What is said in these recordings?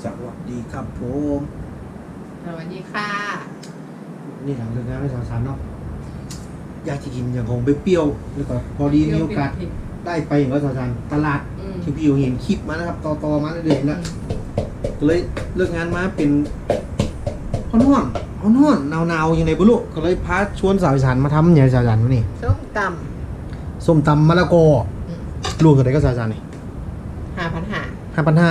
สวัสดีครับผมสวัสดีค่ะ นี่หลังเลิกงานไม่สาวสารเนาะอยากจะกินอย่างของเปรี้ยวๆแล้วก็พอดีมีโอกาสได้ไปอย่างก็สาวสารตลาดอืม ที่พี่อยู่เห็นคลิปมานะครับต่อต่อๆมาเรื่อยๆนะก็เลยเลิกงานมาเป็นฮ้อนๆฮ้อนๆหนาวๆอย่างไรบุรุก็เลยพาชวนสาวอีสานมาทำอย่างสาวอีสานวะนี่ส้มต ส้มตำมะละกอำอืมลูกเท่าไหร่ก็สาวอีสานนี่ห้าพันห้าห้าพันห้า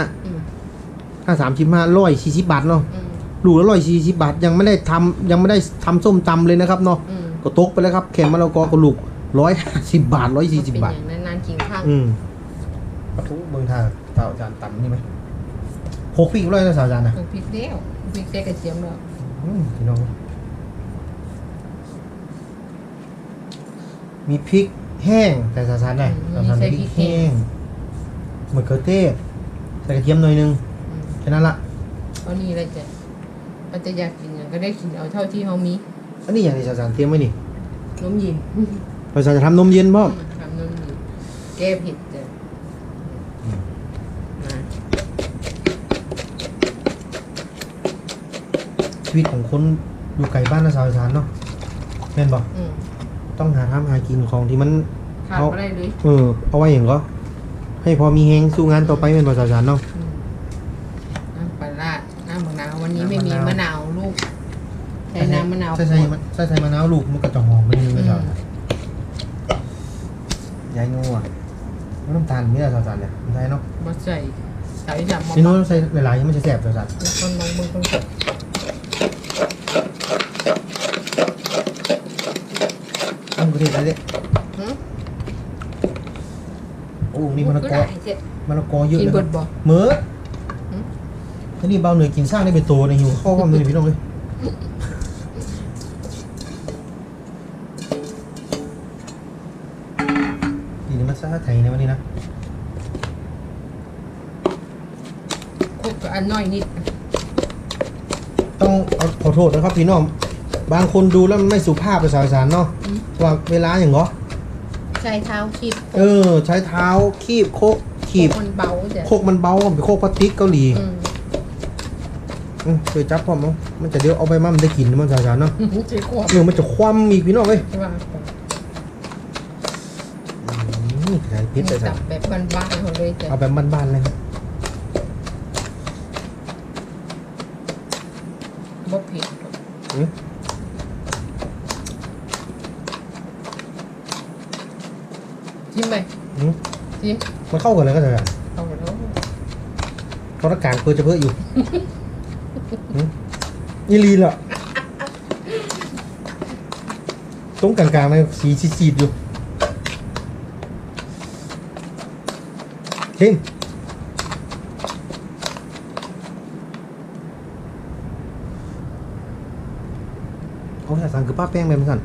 อืมห้าสามสิบห้าร้อยสี่สิบบาทเนาะอืมลูกละร้อยสี่สิบบาทยังไม่ได้ทำยังไม่ได้ทำส้มตำเลยนะครับเนาะอืมก็ตกไปแล้วครับแข่งมะละกอกับลูกร้อยสิบบาทร้อยสี่สิบบาทเป็นอย่างนั้นนานกินข้างอืมปะทุเมืองทาสาวจานต่ำนี่ไหมโคกปิ้งร้อยนะสาวจานนะพริกเดียวพริกเดียวกระเทียมแล้วอืมพี่น้องมีพริกแห้งแต่สาวจานได้สาวจานมีพริกแห้งมะเขือเทศใส่กระเทียมหน่อยนึงอืม แค่นั้นละเอานี่เลยจ้ะมันจะอยากกินอย่างก็ได้กินเอาเท่าที่เขามีอันนี้อย่างที่สาวจานเตรียมไว้นี่นมเย็นสาวจานจะทำนมเย็นบ่ทำนมเย็นแก้เผ็ดจ้ะมาชีวิตของคนอยู่ไกลบ้านนะสาวจานเนาะแม่นบ่อืมต้องหาทำหากินของที่มัน ขาดเอาไม่ได้เลยเออเอาไว้อย่างก็ให้พอมีแฮงสู้งานต่อไปเป็นภาษาจานเนาะอืมน้ำปลาร้าน้ำมะนาววันนี้ไม่มีมะนาวลูกใช้น้ำมะนาวใช่ใช่มันใช่ใช่มะนาวลูกมันก็จะหอมมันนึงไม่ใช่ยายงูอะน้ำตาลไม่ได้ภาษาจานเนี่ยไม่ใช่เนาะมาใส่ใส่ยำมานี่นู้นใส่หลายๆยังไม่ใช่แสบภาษาจานคนมองมึงคนกดต้องกระเทียมอะไรเนี่ยหืมโอ้นี่มะละกอได้เสร็จมะละกอเยอะกินเลยเบิดนะบ่เมื่อหืม แล้วนี่เบาเหนื่อยกินสร้างได้เป็นโตในหิวข้าวความเลยพี่น้องเลยดีนี่มันซาไทยนะวันนี้นะคลุกกับอันน้อยนิด ต้องเอาขอโทษนะครับพี่น้อง บางคนดูแล้วมันไม่สุภาพภาษาอีสานเนาะอืม ว่าเวลาอย่างเหรอใช้เท้าคีบเออ ใช้เท้าคีบโคกขีบมันเบาจ้ะโคกมันเบาเป็นโคกพลาสติกเกาหลี อืม อืมช่วยจับพร้อมมั้งมันจะเดี๋ยวเอาไปมั่มนได้กินมันภาษาอีสานเนาะใช้ขวดเออมันจะคว่ำอีกพี่น้องเอ้ยใช่ป่ะนี่ใส่พริษใส่จับแบบบ้านๆเขาเลยจ้ะเอาแบบบ้านๆเลยครับบ่เผ็ดอืมชิมไหมอืมชิมมันเข้ากันเลยก็จะแบบเอาแล้วเพราะอาการเพื่อจะเพื่ออยู่ อืมนี่ลีนเหรอตรงกลางๆในสีซีดๆอยู่เฮ้ยเขาใส่สั่งคือป้าแป้งไปมั้งสั่น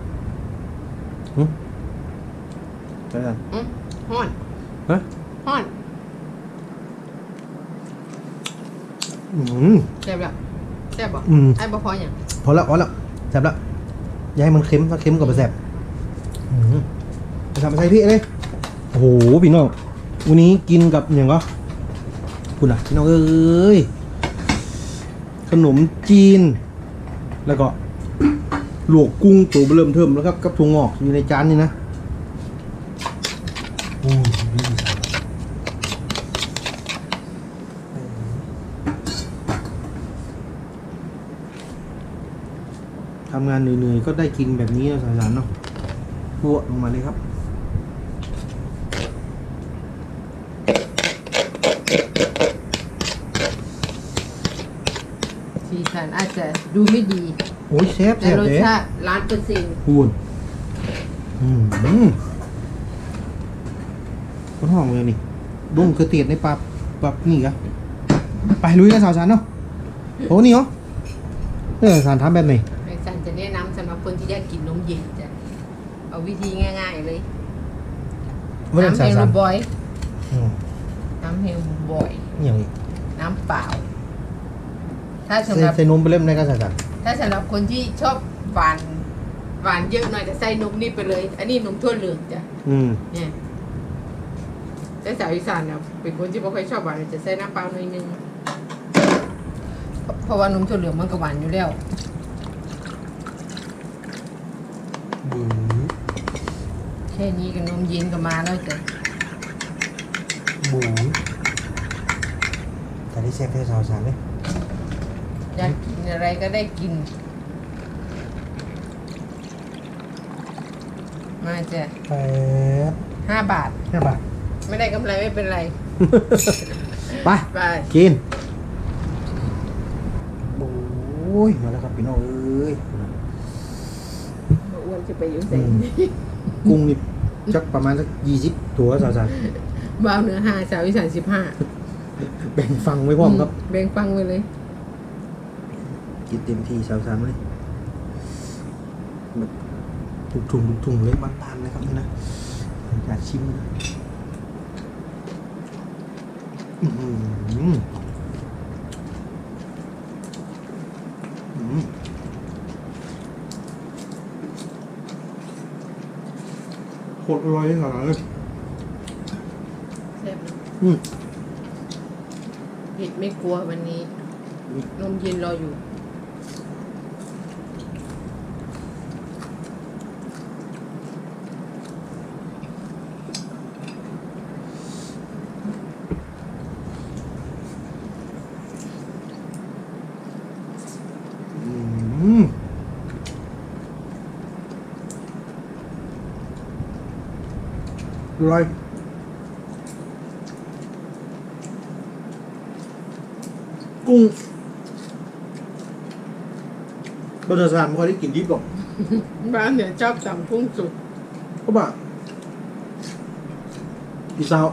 หืมใช่สั่น อืมฮ้อน ฮะ ฮ้อน อืม แซ่บละแซ่ บบ่อืม ไอ้บ่พออย่างพอแล้วพอแล้วแซ่บแล้วอย่าให้มันเค็มถ้าเค็มก็ไปแซ่บอืมไปทำมาใส่พี่เลยโอ้โหพี่น้องวันนี้กินกับอย่างก็คุณอะพี่น้องเอ้ยขนมจีน แล้วก็ลวกกุ้งตัวเริ่มเทิมแล้วครับกับถั่วงอกอยู่ในจานนี่นะโอ้ยดีสามทำงานเหนื่อยๆก็ได้กินแบบนี้นะสารๆเนาะบวลงมาเลยครับสีสันอาจจะดูไม่ดี โอ้ยแซ่บแต่แซ่บรสเด้ชาติล้านเปอร์เซ็นต์พูนอืมอืมคนห้องเลยนี่ดงคือเตียดในปรับปรับนี่กะไปลุยกันสาวสารเนาะโอ้นี่เหรอเออสารทำแบบไหน ไอ้สันจะแนะนำสำหรับคนที่อยากกินนมเย็นจ้ะ เอาวิธีง่าย ๆเลยว่าเป็นน้ำสาเฮรลสารบอย อืมน้ำเฮลบอยอย่างนี้น้ำเปล่า ถ้าใส่สำหรับ ใส่นมไปเล่มได้ก็สารสารถ้าสำหรับคนที่ชอบหวาน หวานเยอะหน่อยก็ใส่นมนี่ไปเลย อันนี้นมทั่วเหลืองจ้ะ อืมเนี่ยแต่สาวอีสานเนี่ยเป็นคนที่ไม่ค่อยชอบหวานจะใส่น้ำเปล่าหน่อยนึง เพราะว่านมถั่วเหลืองมันก็หวานอยู่แล้ว บู๊แค่นี้กับนมเย็นก็มาแล้วจ้ะบู๊แต่ที่แซ่บแค่สาวสามเลยอยากกินอะไรก็ได้กิน มาจ้ะแปดห้าบาท ห้าบาท ไม่ได้กำไรไม่เป็นไร ไป ไป กินโอ้ยมาแล้วครับพี่น้องเอ้ยอ้วน จะไปอยู่อืใส่มกุ้งนี่จักประมาณสักยี่สิบตัวสาวสามบ้าวเหนือห้าสาวอีสานสิบห้าแบ่งฟังไว้พร้อมครับ แบ่งฟังไปเลยกินเต็มที่สาวสามเลยแบบทุกถุงทุกถุงเลยบ้านๆนะครับนี่นะอยากชิมนะอื้อหืออื้อหือ โคตรอร่อยเลยสาวสามเลยแซ่บอืม เผ็ดไม่กลัววันนี้นมเย็นรออยู่ อืม ร่อยกุ้งบนสถานไม่ค่อยได้กินดิบหรอกบ้านเนี่ยชอบสั่งกุ้งสุกเพราะว่าอีสาว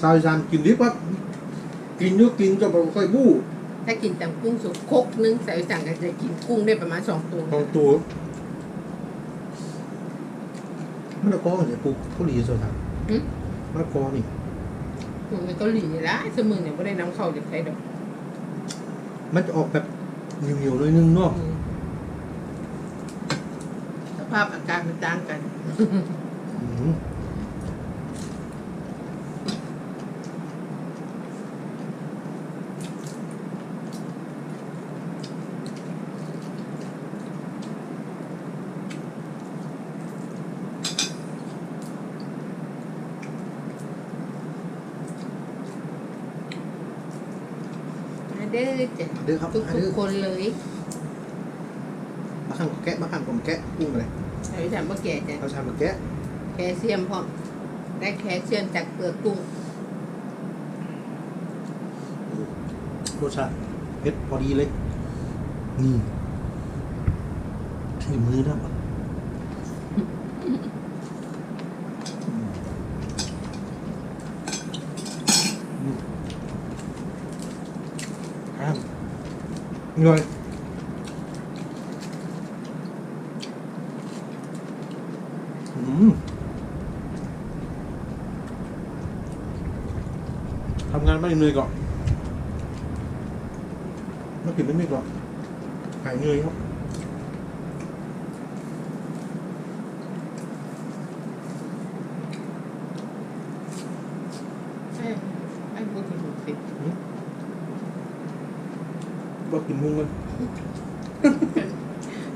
สาวอีสานกินดิบครับกินเยอะกินจะแบบค่อยบู้ถ้ากินแต่กุ้งสุกครกนึงสาวอีสานก็จะกินกุ้งได้ประมาณสองตัวของตัวมันละกอเนี่ยปลูกเกาหลีสาวสาน หึมันละกอนี่มันก็เกาหลีละสมือเนี่ยไม่ได้นำเข้าจากไทยดอกมันจะออกแบบเหนียวๆหน่อยนึงเนาะอืมสภาพอากาศมันต่างกัน อืมมาเด้อจ้ะ เด้อครับทุกมาเด้อๆคนเลยมาขังก็แกะมาขังผมแกะกุ้งอะไรสาวอีสานเมื่อแก่จ้ะเอาชามมาแกะแคลเซียมพร้อมได้แคลเซียมจากเปลือกกุ้งรสชาติเผ็ดพอดีเลย นี่ถือมือนะอืมครับนี่ เลยอืมทำงานไม่เหนื่อยก่อนไม่กินไม่เหนื่อยก่อนหายเหนื่อยครับ ใช่ไอ้พวกที่หกสิบ บอกกินมุ้งเลย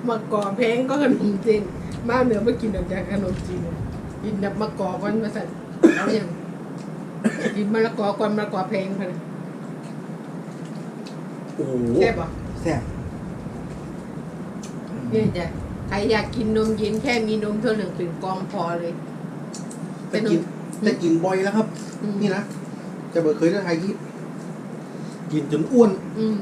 มะกอแพงก็ขนมจีนบ้านเหนือไม่กินออกจากขนมจีนเลยกินแบบมะกอก่อนมาสั่นเอาอย่างกินมะละกอก่อนมะละกอแพงพะนะโอ้โหแซ่บป่ะแซ่บเนี่ยจ้ะใครอยากกินนมเย็นแค่มีนมเท่าหนึ่งเป็นกองพอเลยแต่กินแต่กินบ่อยแล้วครับอืมนี่นะจะเบิดเคยได้ไทยที่กินจนอ้วน อืม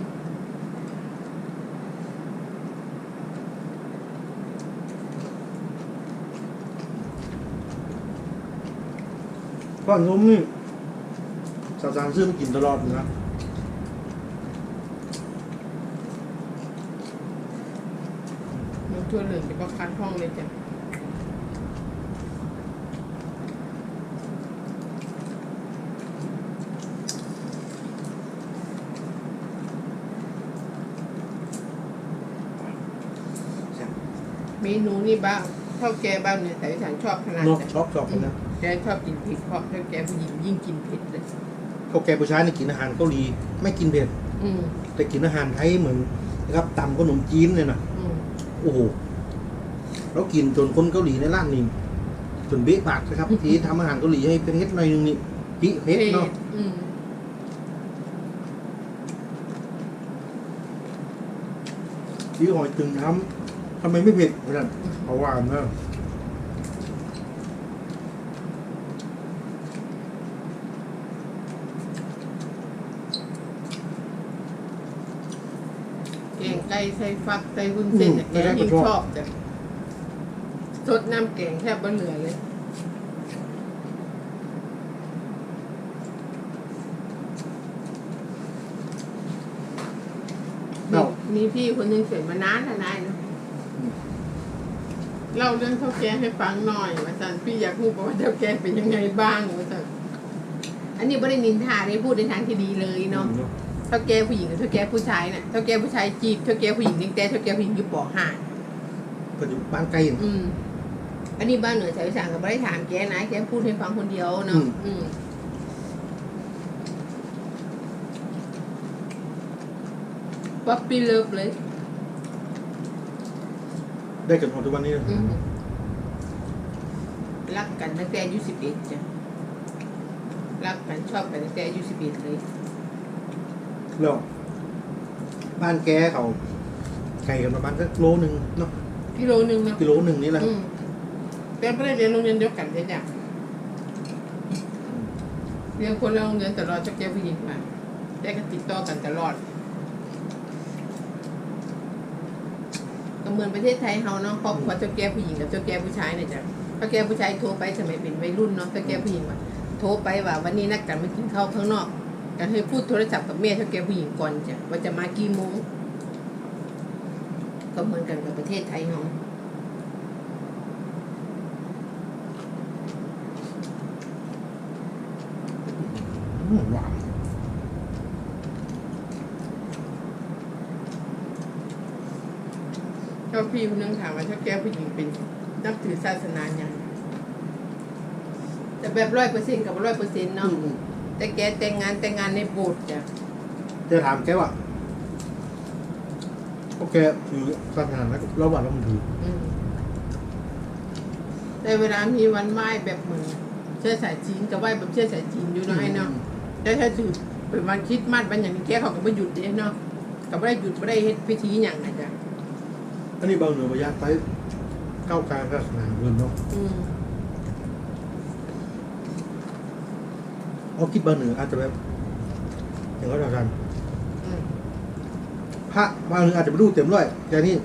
ก้อนนมนี่สาวๆซื้อมากินตลอดเลยนะนมทั่วเหลืองจะก็คันห้องเลยจ้ะเมนูนี่บ้างเท่าแกบ้างเนี่ยแต่ฉันชอบขนาดเนาะจ้ะชอบชอบกันนะ แกชอบกินเผ็ดเพราะถ้าแกผู้หญิงยิ่งกินเผ็ดเลยเขาแก่ผู้ชายนี่กินอาหารเกาหลีไม่กินเผ็ดอืมแต่กินอาหารไทยเหมือนนะครับตำขนมจีนเลยนะอืมโอ้โหเรากินจนคนเกาหลีในร้านนี่จนเบ๊ะปากนะครับ ที่ทำอาหารเกาหลีให้เป็นเฮ็ดหน่อยนึงนี่พิเฮ็ดเนาะอืมพี่หอยตึงทำทำไมไม่เผ็ดนั่นเอาหวานนะ แกงไก่ ใส่ฟักใส่วุ้นเส้นเนี่ยแกงยิ่งชอบจ้ะสดน้ำแกงแทบบ่เหลือเลย เนาะ มีพี่คนหนึงเสร็จมานานแล้วนายเนาะเล่าเรื่องเท่าแกให้ฟังหน่อยว่าสันพี่อยากรู้ว่าเท่าแกเป็นยังไงบ้างว่าสันอันนี้ไม่ได้นินทาได้พูดในทางที่ดีเลยเนาะ เท่าแกผู้หญิงกับเท่าแกผู้ชายน่ะเท่าแกผู้ชายจีบเท่าแกผู้หญิงนิ่งแต่เท่าแกผู้หญิงอยู่ปอห่าปัจจุบันไกลอย่างอืม อันนี้บ้านเหนือชาวอีสานก็ไม่ได้ถามแกนะแกพูดให้ฟังคนเดียวเนาะอืม อืมป๊อปปี้เลิฟเลย ได้จนถึงทุกวันนี้นะอืมรักกันตั้งแต่อายุสิบเอ็ดจ้ะรักกันชอบกันตั้งแต่อายุสิบเอ็ดเลย แล้วบ้านแกเขาไก่กันประมาณสักโลหนึ่งเนาะกิโลหนึ่งเนาะกิโลหนึ่งนี่แหละอืมแต่ไม่ได้เรียนโรงเรียนเดียวกันใช่ไหมเรียนคนละโรงเรียนตลอดจะเก็บผู้หญิงมาได้ก็ติดต่อกันตลอดก็เหมือนประเทศไทยเฮาเนาะครอบครัวเจ้าแก่ผู้หญิงกับเจ้าแก่ผู้ชายเนี่ยจ้ะเจ้าแก่ผู้ชายโทรไปสมัยเป็นวัยรุ่นเนาะเจ้าแก่ผู้หญิงว่าโทรไปว่าวันนี้นัดกันมากินข้าวข้างนอก กันให้พูดโทรศัพท์กับแม่เจ้าแก่ผู้หญิงก่อนจ้ะว่าจะมากี่โมงก็เหมือนกันกับประเทศไทยเฮาอืมหวานก็พี่คนนึงถามว่าเจ้าแก่ผู้หญิงเป็นนับถือศาสนาอย่างแต่แบบร้อยเปอร์เซ็นต์กับร้อยเปอร์เซ็นต์อืเนาะม แต่แกแต่งงานแต่งงานในโบสถ์จ้ะจะถามแกว่าโอเคถือศาสนาแล้วเราว่าเรามันถืออืมแต่เวลามีวันไหว้แบบเหมือนเชื้อสายจีนก็ไหว้แบบเชื้อสายจีนอยู่น้อยเนาะแต่ถ้าถือเป็นวันคริดมัดวันอย่างนี้แกเขาก็ไม่หยุดเด้เนาะก็ไม่ได้หยุดไม่ได้เฮ็ดพิธีอย่างนะจ๊ะอันนี้เบาเหนือประหยัดไปเข้ากลางศาสนาเงินเนาะอืม เอาคิดเบาเหนืออาจจะแบบอย่างก็เราทันอืมพระบางเหนืออาจจะไม่รู้เต็มร้อยแต่นี่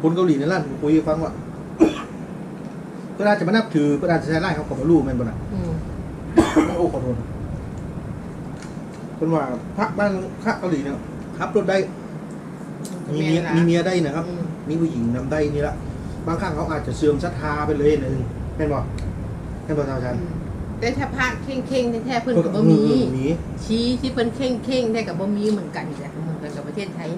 คนเกาหลีในร้านผมคุยให้ฟังว่าก็อาจจะมานับถือก็อาจจะใช้ไล่เขาก็มารู้แม่นบ่น่ะอืมโอ้ขอโทษคนว่าพระบ้านพระเกาหลีเนี่ยขับรถได้มีเมียและมีเมียได้นะครับอืมมีผู้หญิงนำได้นี่ละบางครั้งเขาอาจจะเสื่อมศรัทธาไปเลยนะนึงแม่นบ่แม่นบ่ทาวชันอืม แต่ถ้าพระเข่งเข่งๆแท้ๆเพิ่นก็บ่อืมีอืมีชี้ที่เพิ่นเข่งเข่งๆแท้กับบ่มีเหมือนกันจ้ะเหมือนกันกับประเทศไทย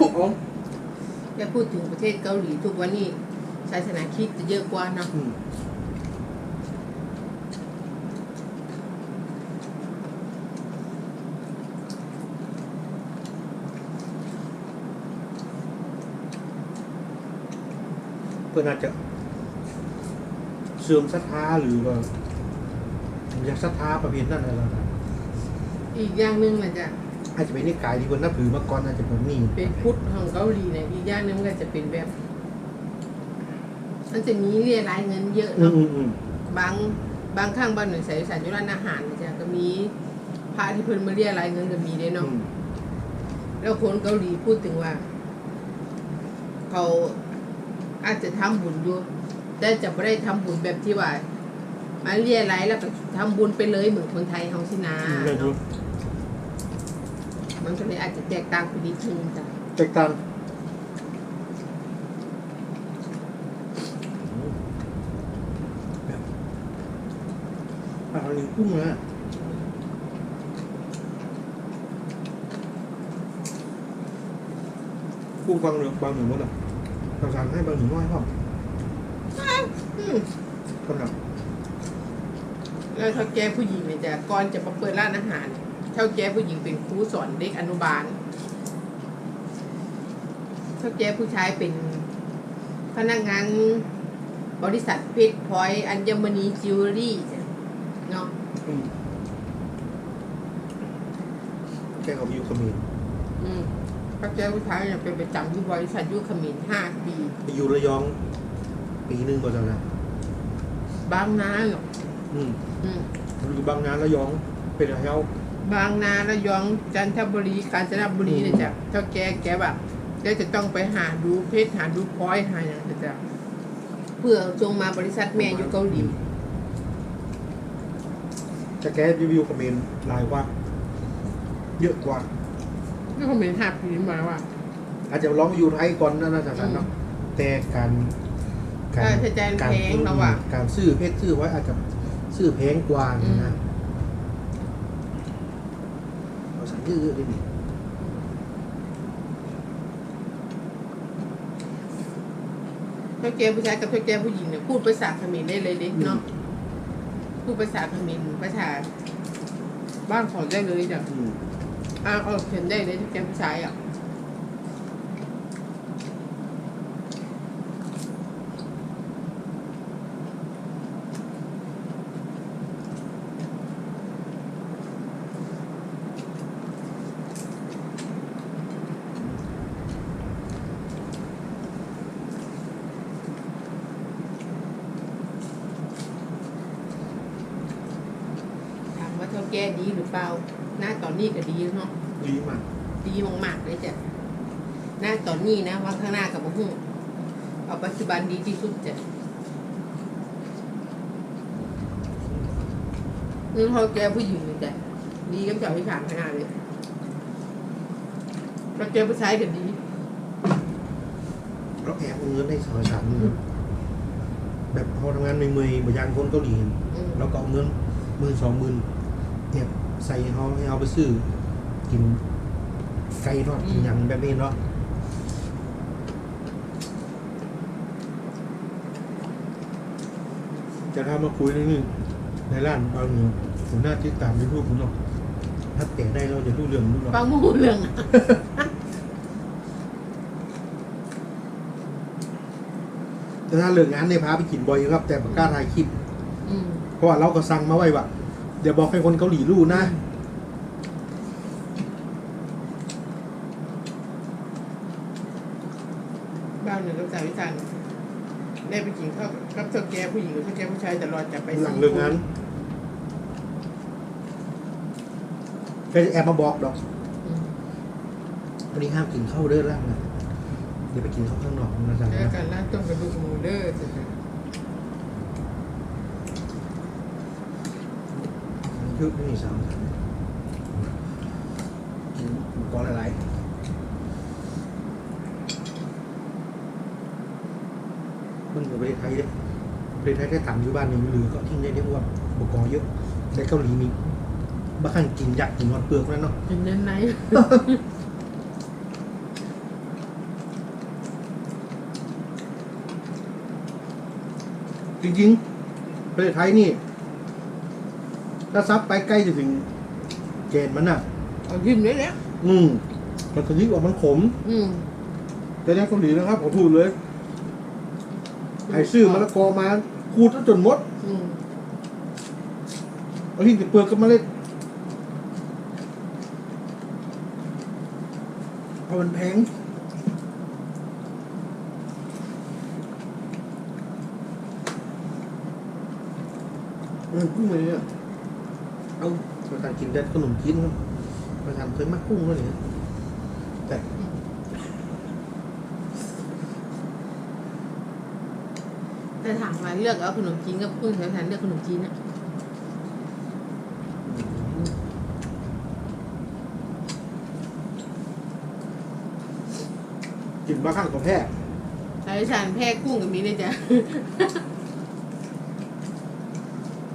อ๋อถ้าพูดถึงประเทศเกาหลีทุกวันนี้ศาสนาคริสต์จะเยอะกว่าเนาะ อืม เพื่อนอาจจะเสื่อมศรัทธาหรือว่าอยากศรัทธาประเภทนั้นอะไรนะอีกอย่างหนึ่งมันจะอาจจะเป็นนิกายที่คนนับถือมาก่อนอาจจะเป็นนี่เป็นพุทธของเกาหลีเนี่ยอีกอย่างหนึงมันก็จะเป็นแบบมันจะมีเรียรายเงินเยอะอืมเนาะอืมอืมบางบางข้างบ้านหน่วยสายสารยุร้านอาหารเนี่ยจ้ะก็มีพระที่เพิ่นมาเรียรายเงินก็มีเด้เนาะอืมแล้วคนเกาหลีพูดถึงว่า เขา อาจจะทำบุญอยู่แต่จะไม่ได้ทำบุญแบบที่ว่า มาเรียรายแล้วก็ทำบุญไปเลยเหมือนคนไทยเฮาสินะเรื่องรู้มันก็เลยอาจจะแตกต่างไปนิดนึงจ้ะแตกต่างแบบอาหารลิงกุ้งนะกุ้งบางเหนือบางเหนือหมดอะ เราสั่งให้บางเหนือน้อยเปล่าอืมคนแบบแล้วเท่าแก่ผู้หญิงเนี่ยจะก่อนจะมาเปิดร้านอาหารเท่าแก่ผู้หญิงเป็นครูสอนเด็กอนุบาลเท่าแก่ผู้ชายเป็นพนักงานบริษัทเพชรพลอยอัญมณีจิวเวลรี่จ้ะเนาะอืมแกเขาอยู่เขมรอืม เท่าแก่ผู้ชายเนี่ยเป็นประจำที่บริษัทอยุคมินห้าปีไปอยู่ระยอง ปีหนึ่งก็จะนะบางนาเนาะอืมอืมอยู่บางนาระยองเป็นอะไรเขา บางนาระยองจันทบุรีกาญจนบุรีเนี่ยจ้ะเท่าแก่แกแบบแกจะต้องไปหาดูเพชรหาดูพลอยหาอย่างเงี้ยจ้ะเพื่อจงมาบริษัทแม่อยู่เกาหลีจะแกรีวิวเขมรหลายกว่า เยอะกว่า นี่เขาเป็นห้าปีมาว่าอาจจะลองอยู่ไทยก่อนนะนะสันเนาะแต่การค่าใช้จ่ายมันแพงแล้วอะการซื้อเพชรซื้อไว้อาจจะซื้อแพงกว่าอืมนะเราสั่งยืดๆได้ดิเท่าแก่ผู้ชายกับเท่าแก่ผู้หญิงเนี่ยพูดภาษาเขมรได้เลยเด็เนาะพูดภาษาเขมรภาษาบ้านของได้เลยจ้ะ อืมอ่าเออเขียนได้เลยเท่าแก่ผู้ชายอะ ถามว่าเท่า แก่ดีหรือเปล่า หน้าตอนนี้ก็ดีเนาะดีมากดีมากๆเลยจ้ะหน้าตอนนี้นะวันข้างหน้ากับบุ้งเอาปัจจุบันดีที่สุดจ้ะนี่เขาแกผู้หญิงเลยจ้ะดีกับเจ้าที่ผ่านขนาดเลยเราแกผู้ชายก็ดีเราแอบเอาเงินให้สาวสามมือแบบพอทำงานเมื่อยๆบางอย่างคนเกาหลีอืมเราก็เอาเงินหมื่นสองหมื่น แอบใส่ให้เขาให้เขาไปซื้อกินไก่ทอดกินหยังแบบนี้เนาะจะถ้ามาคุยเรื่องนี้ในร้านบางเนี่ยผมน่าติดตามในรูปผมเนาะถ้าเตะได้เราจะรู้เรื่องรู้เนาะฟังมูเรื่องอะแต่ถ้าเรื่องงานในยพาไปกินบ่อยอยู่ครับ แต่ปากกล้าถ่ายคลิปอืม เพราะว่าเราก็สั่งมาไว้ว่า เดี๋ยวบอกให้คนเกาหลีรู้นะ บ้านหนึ่งกับสาววิจารณ์ได้ไปกินข้าวกับเท่าแกผู้หญิงกับเท่าแกผู้ชายตลอดจะไปหลังเรื่องงานก็จะแอบมาบอกดอกอืมวันนี้ห้ามกินข้าวเด้อร่างนะเดี๋ยวไปกินข้าวข้างนอกนะจ๊ะแล้วกันร้านต้มกระดูกหมูเด้อจ้ะ คือไม่มีสาวกินหมูกรอบหลายๆมันอยู่ประเทศไทยเนี่ยประเทศไทยแค่ต่ำอยู่บ้านหนึ่งหรือก็ทิ้งได้เรียกว่าบุปกรณ์เยอะแต่เกาหลีมีบ้านกินยักกินวันเปลือกนั่นเนาะเป็นยังไงจริงๆประเทศไทยนี่ ถ้าซับไปใกล้จะถึงเกณฑ์มันน่ะ เอายิ้มเลยแล้วอืมมันจะยิ่งกว่ามันขมอืมแต่ในเกาหลีนะครับผมพูดเลยไอ้ซื้อมะละกอมาขูดจนหมดอืมเอาทิ้งแต่เปลือกกับเมล็ดเพราะมันแพงเออกุ้งเลยเนี่ย เอาประธานกินได้ขนมจีนครับประธานเคยมักกุ้งด้วยเนี่ยแต่แต่ถามว่าเลือกเอาขนมจีนกับกุ้งแถวๆเลือกขนมจีนนะกินบางครั้งก็แพ้สายสารแพ้กุ้งกับมีเลยจ้ะ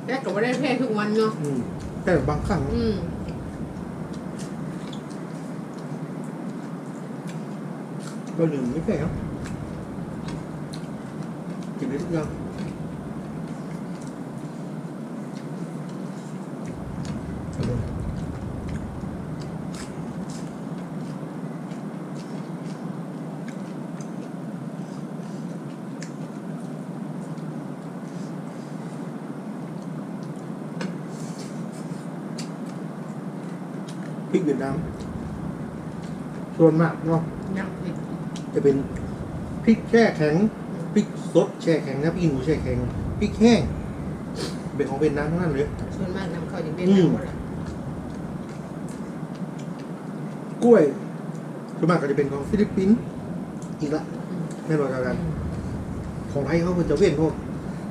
แต่ก็ไม่ได้แพ้ทุกวันเนาะ อืม แต่บางครั้งอืมก็หนึ่งไม่แพ้ครับกินมีทุกอย่างเอาเลยพริกเวียดนามส่ วนมากเนาะน้ำพริกจะเป็นพริกแช่แข็งพริกสดแช่แข็งนะพริกหนูแช่แข็งพริกแห้งเป็นของเวียดนามทั้งนั้นเลยส่วนมากน้ำเขาจะเป็นอืมน้ำหมดอะกล้วยส่วนมากก็จะเป็นของฟิลิปปินส์อีกละอืมแน่นอนกันอืมของไทยเขาควรจะเว้นพวก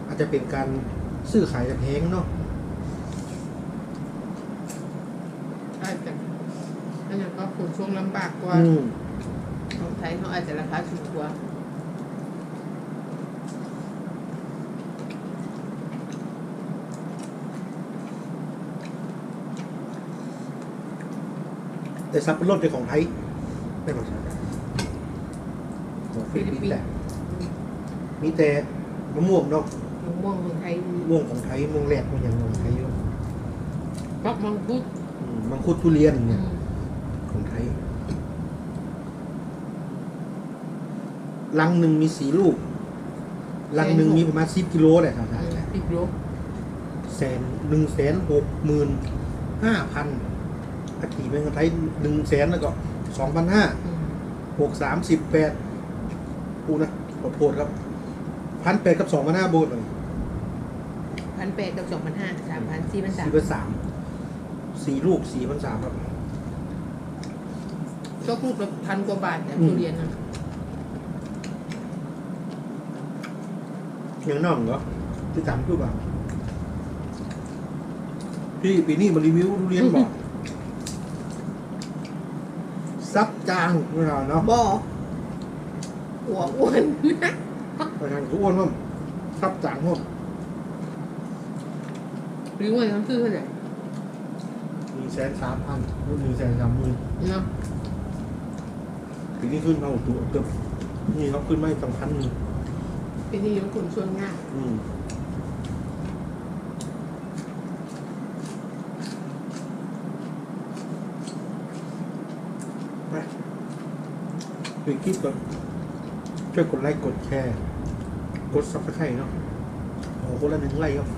อาจจะเป็นการซื้อขายแบบแพงเนาะ อาจจะอันนั้นก็ขน ช่วงลำบากกว่าอืมของไทยเขาอาจจะราคาสูงกว่าแต่สับปะรดเป็นของไทยไม่เหมือนกันของฟิลิปปินส์แต่มีแต่มะม่วงเนาะมะม่วงของไทยมะม่วงของไทยมะม่วงแรกมันยังของไทยอยู่ปักมังคุดอืมมังคุดทุเรียนอืเนี่ยมของ ไทยลังหนึ่งมีสีลูก ลังหนึ่งมีประมาณสิบกิโลแหละครับอืมสิบโลแสนหนึ่งแสนหกหมื่นห้าพันอากีเป็นคนไทยหนึ่งแสนแล้วก็สองพันห้าอืมหกสามสิบแปดปูนะขอโทษครับพันแปดกับสองพันห้าโบนเลยพันแปดกับสองพันห้าสามพันสี่พันสามสี่พันสามสี่ลูกสี่พันสามครับ ก็พูดละพันกว่าบาทแต่อืมทุเรียนนะยังน่องเหรอที่สามคือบ่าพี่ปีนี้มารีวิวทุเรียนบอกซับจางเวลาเนาะบ่หัวอ้วนประธานเขาอ้วนว่าซับจางพวกหรือว่าทั้งซื้อเท่าไหร่หนึ่งแสนสามพันหนึ่งแสนสามหมื่นเนาะ ปีนี้ขึ้นมาหกตัวเกือบนี่เขาขึ้นไม่สำคัญหนึ่งเป็นที่ยกคนส่วนง่ายอืมไปดูคลิปก่อนช่วยกดไลค์กดแชร์ กดซับสไครต์เนาะโอ้โหคนละหนึ่งไลค์ครับ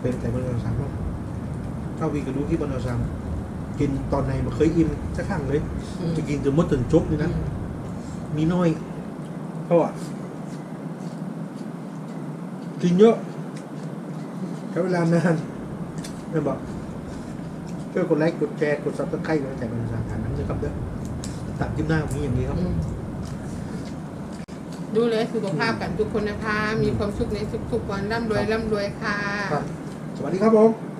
เป็นแต่บนเราสามเนาะถ้าวีก็ดูที่บนเราสามกินตอนไหนมาเคยอิ่มสักครั้งเลยอืมจะกินจนหมดจนจบเลยนะมี น้อยเพราะว่ากินเยอะใช้เวลานานไม่บอกช่วยกดไลค์กดแชร์กดซับสไครต์ไว้แต่บรรดาการนั้นนะครับเด้อตัดยิ้มหน้าของนี้อย่างนี้ครับอืมดูแลสุขภาพกันทุกคนนะคะ มีความสุขในทุกๆวันร่ำรวยร่ำรวยค่ะ ครับ สวัสดีครับผม